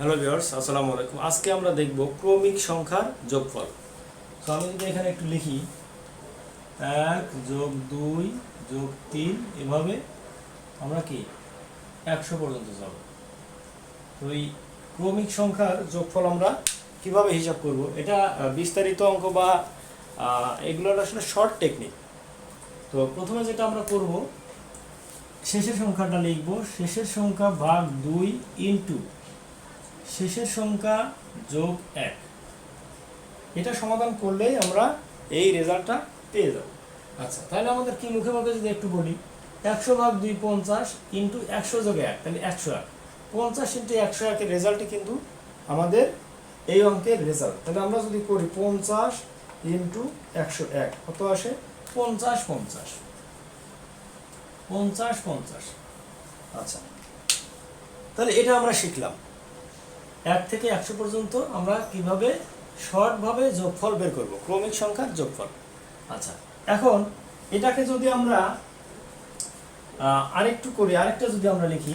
Hello viewers আসসালামু আলাইকুম। আজকে আমরা দেখব ক্রমিক সংখ্যার যোগফল। তো আমি যদি এখানে একটু লিখি, এক যোগ দুই যোগ তিন, এভাবে আমরা কি? একশো পর্যন্ত যাব। তো এই ক্রমিক সংখ্যার যোগফল আমরা কীভাবে হিসাব করব? এটা বিস্তারিত অঙ্ক বা এগুলোর আসলে শর্ট টেকনিক তো প্রথমে যেটা আমরা করব, শেষের সংখ্যাটা লিখব, শেষের সংখ্যা ভাগ দুই ইন্টু শেষের সংখ্যা যোগ এক। এটা সমাধান করলেই আমরা এই রেজাল্টটা পেয়ে যাব। আচ্ছা তাহলে আমাদের কি মুখে মুখে যদি একটু বলি? একশো ভাগ দুই পঞ্চাশ ইন্টু একশো যোগে এক, তাহলে একশো এক। পঞ্চাশ ইন্টু একশো একের রেজাল্টই কিন্তু আমাদের এই অঙ্কের রেজাল্ট তাহলে আমরা যদি করি পঞ্চাশ ইন্টু একশো এক, কত আসে? পঞ্চাশ পঞ্চাশ। পঞ্চাশ পঞ্চাশ। আচ্ছা তাহলে এটা আমরা শিখলাম। এক থেকে একশো পর্যন্ত আমরা কীভাবে শর্টভাবে যোগফল বের করব? ক্রমিক সংখ্যার যোগফল। আচ্ছা এখন এটাকে যদি আমরা আরেকটু করি, আরেকটা যদি আমরা লিখি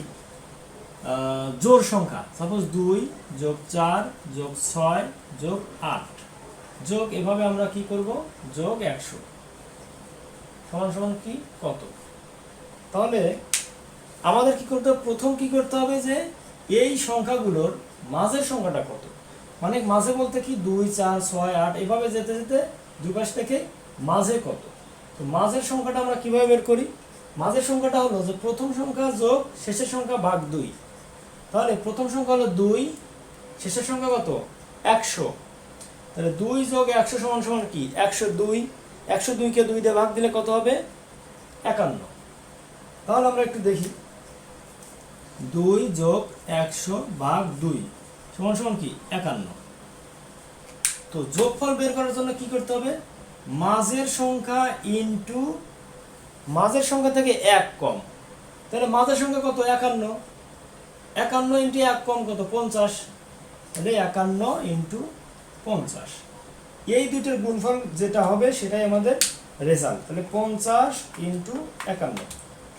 জোর সংখ্যা সাপোজ দুই যোগ চার যোগ ছয় যোগ আট। যোগ এভাবে আমরা কি করব? যোগ একশো। সমান সমান কি? কত? তাহলে আমাদের কি করতে হবে? প্রথম কি করতে হবে যে এই সংখ্যাগুলোর মাঝের সংখ্যাটা কত? মানে মাঝে বলতে কি দুই, চার, ছয়, আট, এভাবে যেতে যেতে দুই পাশ থেকে মাঝে কত? তো মাঝের সংখ্যাটা আমরা কীভাবে বের করি? মাঝের সংখ্যাটা হলো যে প্রথম সংখ্যা যোগ শেষের সংখ্যা ভাগ দুই। তাহলে প্রথম সংখ্যা হলো দুই, শেষের সংখ্যা কত? একশো। তাহলে দুই যোগ একশো সমান সমান কি? একশো দুই। একশো দুইকে দুই দিয়ে ভাগ দিলে কত হবে? একান্ন। তাহলে আমরা একটু দেখি। দুই যোগ একশো ভাগ দুই, সমান সমান কি? একান্ন। তো যোগফল বের করার জন্য কি করতে হবে? মাঝের সংখ্যা ইনটু মাঝের সংখ্যা থেকে এক কম। তাহলে মাঝের সংখ্যা কত? একান্ন। একান্ন ইন্টু এক কম কত? পঞ্চাশ। তাহলে একান্ন ইন্টু পঞ্চাশ। এই দুইটার গুণফল যেটা হবে, সেটাই আমাদের রেজাল্ট তাহলে পঞ্চাশ ইন্টু একান্ন।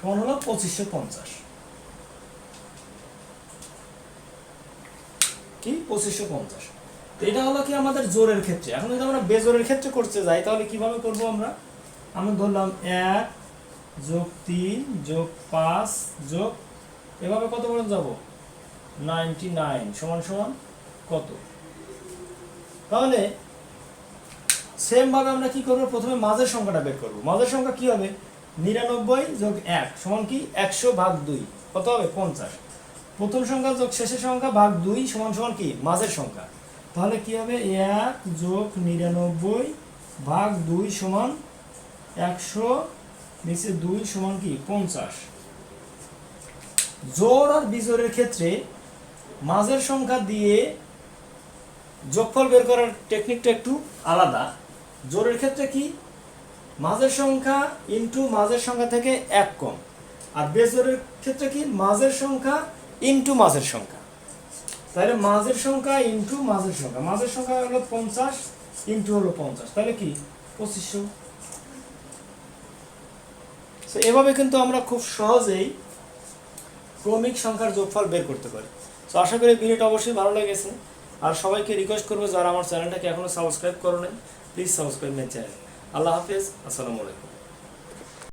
সমান হলো পঁচিশশো পঞ্চাশ। কি পঁচিশশো, পঞ্চাশ। তো এটা হলো কি আমাদের জোরের ক্ষেত্রে। এখন যদি আমরা বেজোরের ক্ষেত্রে করতে যাই, তাহলে কীভাবে করব আমরা? আমরা ধরলাম এক যোগ তিন যোগ পাঁচ যোগ, এভাবে কত পর্যন্ত যাব? নাইনটি নাইন সমান সমান কত? তাহলে সেম ভাবে আমরা কি করব? প্রথমে মাঝের সংখ্যাটা বের করব। মাঝের সংখ্যা কি হবে? নিরানব্বই যোগ এক সমান কি? একশো ভাগ দুই। কত হবে? পঞ্চাশ। প্রথম সংখ্যা যোগ শেষের সংখ্যা ভাগ দুই সমান সমান কি? মাঝের সংখ্যা। তাহলে কি হবে? এক যোগ নিরানব্বই ভাগ দুই সমান একশো, নিচে দুই সমান কি? পঞ্চাশ। জোর আর বিজোড়ের ক্ষেত্রে মাঝের সংখ্যা দিয়ে যোগফল বের করার টেকনিকটা একটু আলাদা। জোরের ক্ষেত্রে কি? মাঝের সংখ্যা ইন্টু মাঝের সংখ্যা থেকে এক কম। আর বেজোরের ক্ষেত্রে কি? মাঝের সংখ্যা ইনটু মাঝের সংখ্যা। তাহলে মাঝের সংখ্যা ইনটু মাঝের সংখ্যা। মাঝের সংখ্যা হলো পঞ্চাশ ইনটু হলো পঞ্চাশ। তাহলে কি? পঁচিশশো। তো এভাবে কিন্তু আমরা খুব সহজেই ক্রমিক সংখ্যার যোগফল বের করতে পারি। তো আশা করি ভিডিওটা অবশ্যই ভালো লেগেছে। আর সবাইকে রিকোয়েস্ট করব যারা আমার চ্যানেলটাকে এখনও সাবস্ক্রাইব করো নাই প্লিজ সাবস্ক্রাইব মাই চ্যানেল আল্লাহ হাফেজ, আসসালামু আলাইকুম।